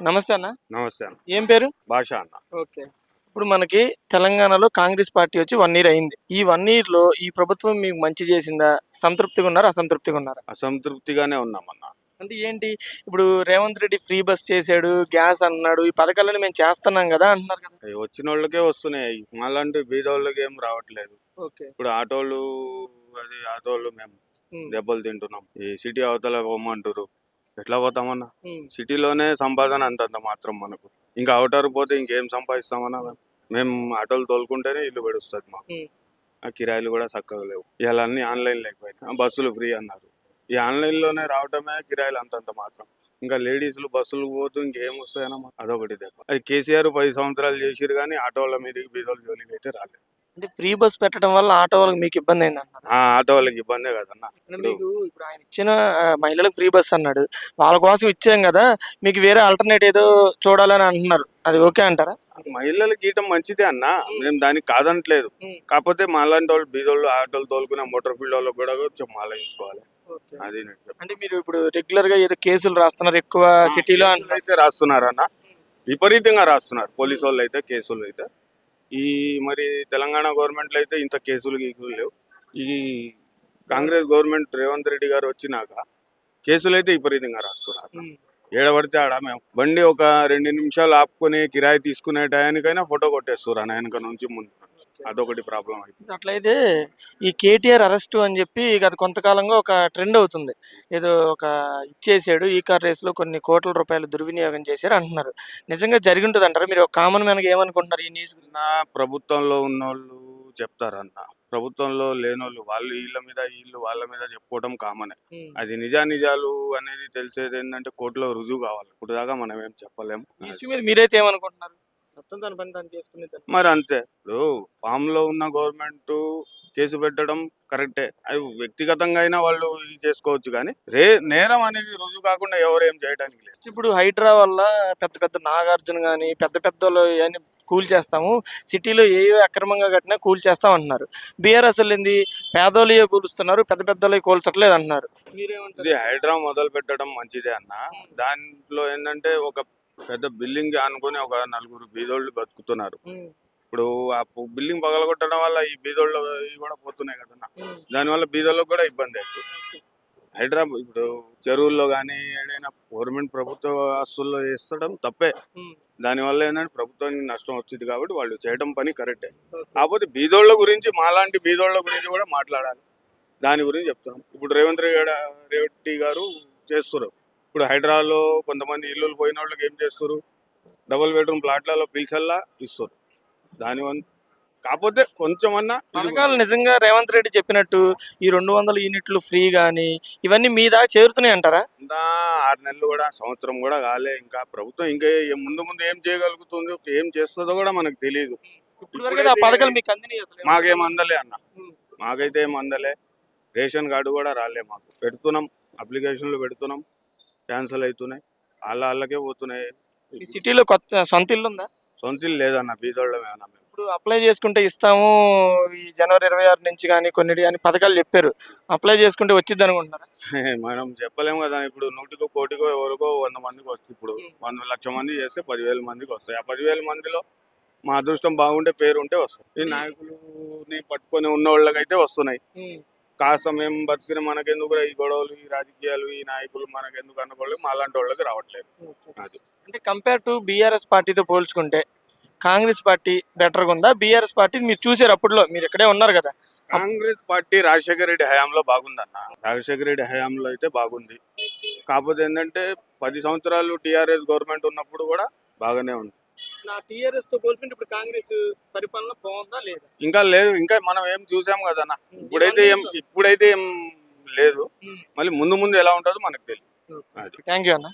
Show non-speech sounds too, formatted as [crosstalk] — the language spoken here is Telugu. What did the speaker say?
నమస్తే అన్న. నమస్తే అన్న. ఏం పేరు? భాష అన్న. ఓకే. ఇప్పుడు మనకి తెలంగాణలో కాంగ్రెస్ పార్టీ వచ్చి వన్ ఇయర్ అయింది. ఈ వన్ ఇయర్లో ఈ ప్రభుత్వం మీకు మంచి చేసిందా? సంతృప్తిగా ఉన్నారా? అసంతృప్తిగా ఉన్నారా? అసంతృప్తిగానే ఉన్నామన్న అంటే ఏంటి? ఇప్పుడు రేవంత్ రెడ్డి ఫ్రీ బస్ చేశాడు గ్యాస్ అన్నాడు ఈ పథకాలను మేము చేస్తున్నాం కదా అంటున్నారు కదా. అవి వచ్చిన వాళ్ళకే వస్తున్నాయి. మాలాంటి బీదోళ్ళకి ఏం రావట్లేదు. ఓకే. ఇప్పుడు ఆటోలు అది ఆటోలు మేము దెబ్బలు తింటున్నాం. ఈ సిటీ అవతల పోమంటారు ఎట్లా పోతామన్నా? సిటీలోనే సంపాదన అంతంత మాత్రం మనకు. ఇంకా అవుటర్ పోతే ఇంకేం సంపాదిస్తామన్నా? మేము? మేము ఆటోలు తోలుకుంటేనే ఇల్లు పెడుస్తుంది. ఆ కిరాయిలు కూడా చక్కగా లేవు. ఇవాళ అన్ని ఆన్లైన్ లేకపోయినా. బస్సులు ఫ్రీ అన్నారు. ఈ ఆన్లైన్లోనే రావటమే కిరాయిలు అంతంత మాత్రం. ఇంకా లేడీస్లు బస్సులు పోతూ ఇంకేం వస్తాయన్నా అదొకటి దెబ్బ. అది కేసీఆర్ పది సంవత్సరాలు చేసిరు కానీ ఆటోల మీదకి బీదోల జోలికి అయితే రాలేదు. అంటే ఫ్రీ బస్ పెట్టడం వల్ల ఆటో వాళ్ళకి మీకు ఇబ్బంది అయింది అన్నారు ఆ ఆటో వాళ్ళకి ఇబ్బందే కదన్నా. మీకు ఇప్పుడు ఆయన ఇచ్చిన ఆ, మహిళలకు ఫ్రీ బస్ అన్నాడు. వాళ్ళ కోసం ఇచ్చాం కదా మీకు వేరే ఆల్టర్నేట్ ఏదో చూడాలని అంటున్నారు. అది ఓకే అంటారా? మహిళలు గీయటం మంచిదే అన్న. మేము దానికి కాదనట్లేదు. కాకపోతే మాలాంటి వాళ్ళు బీదోళ్ళు ఆటోలు తోలుకునే మోటార్ ఫీల్డ్ వాళ్ళకి కూడా కొంచెం ఆలోచించుకోవాలి అది నేను చెప్పేది. అంటే మీరు ఇప్పుడు రెగ్యులర్గా ఏదో కేసులు రాస్తున్నారు ఎక్కువ సిటీలో అయితే రాస్తున్నారన్న. విపరీతంగా రాస్తున్నారు. పోలీసు వాళ్ళు అయితే కేసులు అయితే. ఈ మరి తెలంగాణ గవర్నమెంట్లో అయితే ఇంత కేసులు గీకులు లేవు. ఈ కాంగ్రెస్ గవర్నమెంట్ రేవంత్ రెడ్డి గారు వచ్చినాక కేసులు అయితే విపరీతంగా రాస్తున్నారు. ఏడబడితే ఆడ మేము. బండి ఒక రెండు నిమిషాలు ఆపుకొని కిరాయి తీసుకునే టయానికైనా ఫోటో కొట్టేస్తారు అన్న వెనక నుంచి ముందు. అదొకటి ప్రాబ్లం అయిపోయింది. అట్లయితే ఈ కేటీఆర్ అరెస్ట్ అని చెప్పి గత కొంతకాలంగా ఒక ట్రెండ్ అవుతుంది. ఏదో ఒక ఇచ్చేసాడు ఈ కార్ రేస్లో కొన్ని కోట్ల రూపాయలు దుర్వినియోగం చేశారు అంటున్నారు. నిజంగా జరిగి ఉంటుంది అంటారు మీరు కామన్ మ్యాన్ ఏమనుకుంటున్నారు ఈ న్యూస్ నా ప్రభుత్వంలో ఉన్నోళ్ళు చెప్తారన్న. ప్రభుత్వంలో లేనోళ్ళు వాళ్ళు వీళ్ళ మీద వీళ్ళు వాళ్ళ మీద చెప్పుకోవడం కామనే. అది నిజా నిజాలు అనేది తెలిసేది ఏంటంటే కోర్టులో రుజువు కావాలి. ఇప్పుడు దాకా మనం ఏం చెప్పలేము మీరైతే ఏమనుకుంటున్నారు? మరి అంతే. ఇప్పుడు ఫామ్లో ఉన్న గవర్నమెంట్ కేసు పెట్టడం కరెక్టే. అది వ్యక్తిగతంగా అయినా వాళ్ళు ఇది చేసుకోవచ్చు కానీ రే నేరం అనేది రుజువు కాకుండా ఎవరు ఏం చేయడానికి లేదు. ఇప్పుడు హైడ్రా వల్ల పెద్ద పెద్ద నాగార్జున కానీ పెద్ద పెద్ద కూల్ చేస్తాము. సిటీలో ఏ ఏ అక్రమంగా కట్టినా కూల్ చేస్తాం అంటున్నారు. బీఆర్ఎస్ ఏంది? పేదోళ్ళే కూలుస్తున్నారు. పెద్ద పెద్దోళ్ళే కూల్చట్లేదు అంటున్నారు. ఇది హైడ్రా మొదలు పెట్టడం మంచిదే అన్న. దాంట్లో ఏంటంటే ఒక పెద్ద బిల్డింగ్ అనుకుని ఒక నలుగురు బీదోళ్ళు బతుకుతున్నారు. ఇప్పుడు ఆ బిల్డింగ్ పగలగొట్టడం వల్ల ఈ బీదోళ్ళు కూడా పోతున్నాయి కదన్న. దానివల్ల బీదోళ్ళకి కూడా ఇబ్బంది అవుతుంది హైదరాబాద్ ఇప్పుడు చెరువుల్లో కానీ ఏదైనా గవర్నమెంట్ ప్రభుత్వ ఆస్తుల్లో వేస్తడం తప్పే. దానివల్ల ఏంటంటే ప్రభుత్వానికి నష్టం వచ్చింది కాబట్టి వాళ్ళు చేయడం పని కరెక్టే. కాకపోతే బీదోళ్ళ గురించి మాలాంటి బీదోళ్ళ గురించి కూడా మాట్లాడాలి. దాని గురించి చెప్తున్నాం. ఇప్పుడు రేవంత్ రెడ్డి గారు చేస్తున్నారు ఇప్పుడు హైదరాబాద్లో కొంతమంది ఇల్లులు పోయిన వాళ్ళకి ఏం చేస్తారు డబుల్ బెడ్రూమ్ ప్లాట్లలో పిలిచల్లా ఇస్తారు దాని కాకపోతే కొంచెమన్నా పథకాలు నిజంగా రేవంత్ రెడ్డి చెప్పినట్టు ఈ రెండు వందల యూనిట్లు ఫ్రీ కానీ ఇవన్నీ మీ దాకా చేరుతున్నాయి అంటారా? ఆరు నెలలు కూడా సంవత్సరం కూడా కాలే ఇంకా. ప్రభుత్వం ఇంకా ముందు ముందు ఏం చేయగలుగుతుందో ఏం చేస్తుందో కూడా మనకు తెలియదు పథకాలు మీకు అందినాయి అసలు? మాకేం అందలే అన్న. మాకైతే ఏం అందలే. రేషన్ కార్డు కూడా రాలే మాకు. పెడుతున్నాం అప్లికేషన్లు పెడుతున్నాం క్యాన్సిల్ అవుతున్నాయి. వాళ్ళ వాళ్ళకే పోతున్నాయి. సిటీలో కొత్త సొంత ఇల్లు ఉందా? సొంత ఇల్లు లేదన్న బీదోళ్ళమే మేము. ఇప్పుడు అప్లై చేసుకుంటే ఇస్తాము ఈ జనవరి ఇరవై ఆరు నుంచి కానీ కొన్ని కానీ పథకాలు చెప్పారు. అప్లై చేసుకుంటే వచ్చింది అనుకుంటున్నారా? [laughs] మనం చెప్పలేము కదా ఇప్పుడు నూటికో కోటికో ఎవరికో వంద మందికి వస్తుంది ఇప్పుడు. వంద లక్ష మంది చేస్తే పదివేల మందికి వస్తాయి. ఆ పదివేల మందిలో మా అదృష్టం బాగుంటే పేరు ఉంటే వస్తాయి ఈ నాయకులని పట్టుకొని ఉన్న వాళ్ళకైతే వస్తున్నాయి కాస్త మేము బతికిన మనకెందుకు ఈ గొడవలు ఈ రాజకీయాలు ఈ నాయకులు మనకెందుకు అనుకోవాలి మా అలాంటి వాళ్ళకి రావట్లేదు. అది. అంటే కంపేర్ టు బీఆర్ఎస్ పార్టీతో పోల్చుకుంటే కాంగ్రెస్ పార్టీ బెటర్గా ఉందా? బీఆర్ఎస్ పార్టీ మీరు చూసారు అప్పుడులో మీరు ఇక్కడే ఉన్నారు కదా. కాంగ్రెస్ పార్టీ రాజశేఖర రెడ్డి హయాంలో బాగుందన్న. రాజశేఖర రెడ్డి హయాంలో అయితే బాగుంది. కాకపోతే ఏంటంటే పది సంవత్సరాలు టిఆర్ఎస్ గవర్నమెంట్ ఉన్నప్పుడు కూడా బాగానే ఉంది. నా టీఆర్ఎస్తో పోల్చుకుంటే ఇప్పుడు కాంగ్రెస్ పరిపాలన బాగుందా లేదా? ఇంకా లేదు ఇంకా మనం ఏం చూసాం కదన్న. ఇప్పుడైతే ఏం ఇప్పుడైతే ఏం లేదు. మళ్ళీ ముందు ముందు ఎలా ఉంటుందో మనకు తెలియదు. థ్యాంక్ యూ అన్న.